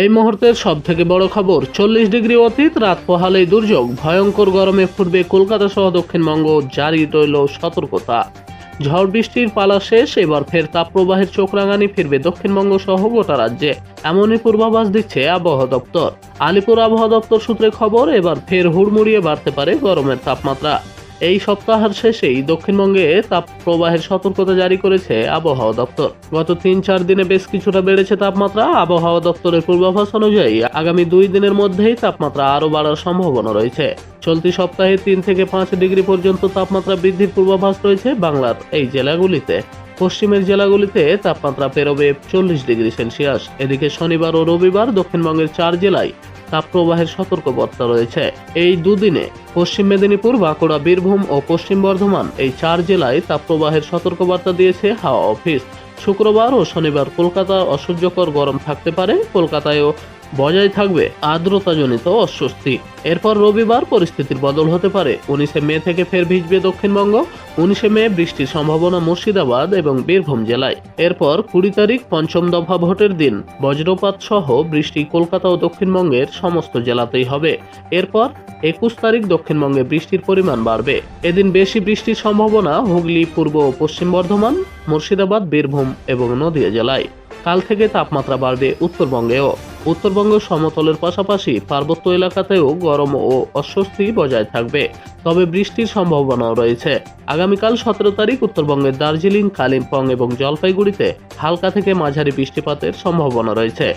এই মুহূর্তের সব থেকে বড় খবর, চল্লিশ ডিগ্রি অতীত, রাত পোহালেই দুর্যোগ, ভয়ঙ্কর গরমে ফুটবে কলকাতা সহ দক্ষিণবঙ্গ, জারি রইল সতর্কতা। ঝড় বৃষ্টির পালা শেষ, এবার ফের তাপপ্রবাহের চোখ রাঙানি, ফিরবে দক্ষিণবঙ্গ সহ গোটা রাজ্যে। এমনই পূর্বাভাস দিচ্ছে আবহাওয়া দপ্তর। আলিপুর আবহাওয়া দপ্তর সূত্রে খবর, এবার ফের হুড়মুড়িয়ে বাড়তে পারে গরমের তাপমাত্রা। এই সপ্তাহের শেষেই দক্ষিণবঙ্গে তাপ প্রবাহের সতর্কতা জারি করেছে আবহাওয়া দপ্তর। গত তিন চার দিনে বেশ কিছুটা বেড়েছে তাপমাত্রা। আবহাওয়া দপ্তরের পূর্বাভাস অনুযায়ী আগামী দুই দিনের মধ্যেই তাপমাত্রা আরও বাড়ার সম্ভাবনা রয়েছে। চলতি সপ্তাহে তিন থেকে পাঁচ ডিগ্রি পর্যন্ত তাপমাত্রা বৃদ্ধির পূর্বাভাস রয়েছে বাংলার এই জেলাগুলিতে। পশ্চিমের জেলাগুলিতে তাপমাত্রা পেরোবে চল্লিশ ডিগ্রি সেলসিয়াস। এদিকে শনিবার ও রবিবার দক্ষিণবঙ্গের চার জেলায় তাপপ্রবাহের সতর্কবার্তা রয়েছে। এই দুদিনে পশ্চিম মেদিনীপুর, বাঁকুড়া, বীরভূম ও পশ্চিম বর্ধমান এই চার জেলায় তাপপ্রবাহের সতর্কবার্তা দিয়েছে হাওয়া অফিস। শুক্রবার ও শনিবার কলকাতা অসহ্যকর গরম থাকতে পারে। কলকাতায়ও বজায় থাকবে আর্দ্রতাজনিত অস্বস্তি। এরপর রবিবার পরিস্থিতির বদল হতে পারে। উনিশে মে থেকে ফের ভিজবে দক্ষিণবঙ্গ, উনিশে মে বৃষ্টির সম্ভাবনা মুর্শিদাবাদ এবং বীরভূম জেলায়। এরপর কুড়ি তারিখ পঞ্চম দফা ভোটের দিন। বজ্রপাত সহ বৃষ্টি কলকাতা ও দক্ষিণবঙ্গের সমস্ত জেলাতেই হবে। এরপর একুশ তারিখ দক্ষিণবঙ্গে বৃষ্টির পরিমাণ বাড়বে। এদিন বেশি বৃষ্টির সম্ভাবনা হুগলি, পূর্ব ও পশ্চিম বর্ধমান, মুর্শিদাবাদ, বীরভূম এবং নদিয়া জেলায়। কাল থেকে তাপমাত্রা বাড়বে উত্তরবঙ্গেও। উত্তরবঙ্গ সমতলের পাশাপাশি পার্বত্য এলাকাতেও গরম ও অস্বস্তি বজায় থাকবে। তবে বৃষ্টির সম্ভাবনাও রয়েছে। আগামীকাল সতেরো তারিখ উত্তরবঙ্গের দার্জিলিং, কালিম্পং এবং জলপাইগুড়িতে হালকা থেকে মাঝারি বৃষ্টিপাতের সম্ভাবনা রয়েছে।